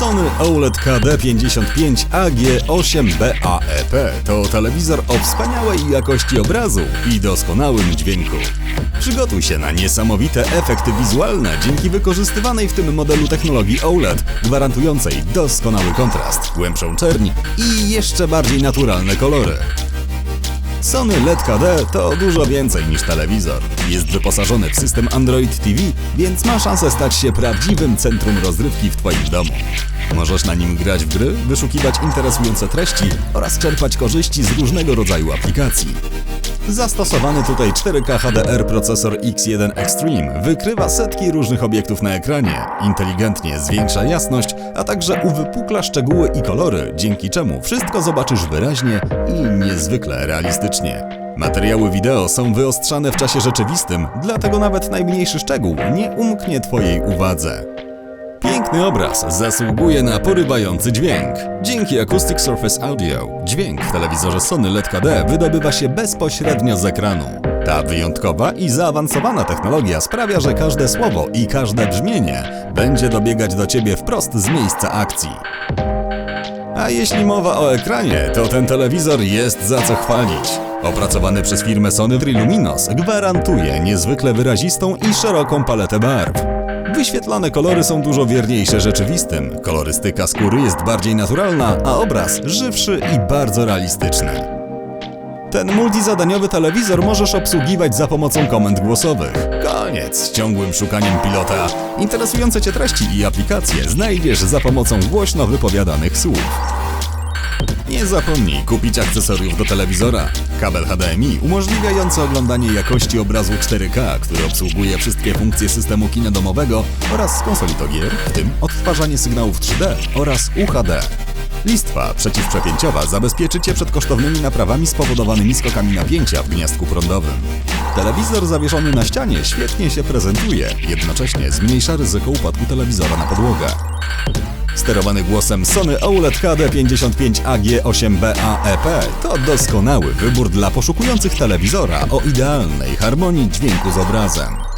Sony OLED KD55 AG8BAEP E to telewizor o wspaniałej jakości obrazu i doskonałym dźwięku. Przygotuj się na niesamowite efekty wizualne dzięki wykorzystywanej w tym modelu technologii OLED, gwarantującej doskonały kontrast, głębszą czerń i jeszcze bardziej naturalne kolory. Sony LED KD to dużo więcej niż telewizor. Jest wyposażony w system Android TV, więc ma szansę stać się prawdziwym centrum rozrywki w Twoim domu. Możesz na nim grać w gry, wyszukiwać interesujące treści oraz czerpać korzyści z różnego rodzaju aplikacji. Zastosowany tutaj 4K HDR procesor X1 Extreme wykrywa setki różnych obiektów na ekranie, inteligentnie zwiększa jasność, a także uwypukla szczegóły i kolory, dzięki czemu wszystko zobaczysz wyraźnie i niezwykle realistycznie. Materiały wideo są wyostrzane w czasie rzeczywistym, dlatego nawet najmniejszy szczegół nie umknie Twojej uwadze. Piękny obraz zasługuje na porywający dźwięk. Dzięki Acoustic Surface Audio dźwięk w telewizorze Sony LED KD wydobywa się bezpośrednio z ekranu. Ta wyjątkowa i zaawansowana technologia sprawia, że każde słowo i każde brzmienie będzie dobiegać do Ciebie wprost z miejsca akcji. A jeśli mowa o ekranie, to ten telewizor jest za co chwalić. Opracowany przez firmę Sony Luminos gwarantuje niezwykle wyrazistą i szeroką paletę barw. Wyświetlane kolory są dużo wierniejsze rzeczywistym, kolorystyka skóry jest bardziej naturalna, a obraz żywszy i bardzo realistyczny. Ten multizadaniowy telewizor możesz obsługiwać za pomocą komend głosowych. Koniec z ciągłym szukaniem pilota. Interesujące Cię treści i aplikacje znajdziesz za pomocą głośno wypowiadanych słów. Nie zapomnij kupić akcesoriów do telewizora. Kabel HDMI umożliwiający oglądanie jakości obrazu 4K, który obsługuje wszystkie funkcje systemu kina domowego oraz konsoli do gier, w tym odtwarzanie sygnałów 3D oraz UHD. Listwa przeciwprzepięciowa zabezpieczy Cię przed kosztownymi naprawami spowodowanymi skokami napięcia w gniazdku prądowym. Telewizor zawieszony na ścianie świetnie się prezentuje, jednocześnie zmniejsza ryzyko upadku telewizora na podłogę. Sterowany głosem Sony OLED KD55AG8BAEP E to doskonały wybór dla poszukujących telewizora o idealnej harmonii dźwięku z obrazem.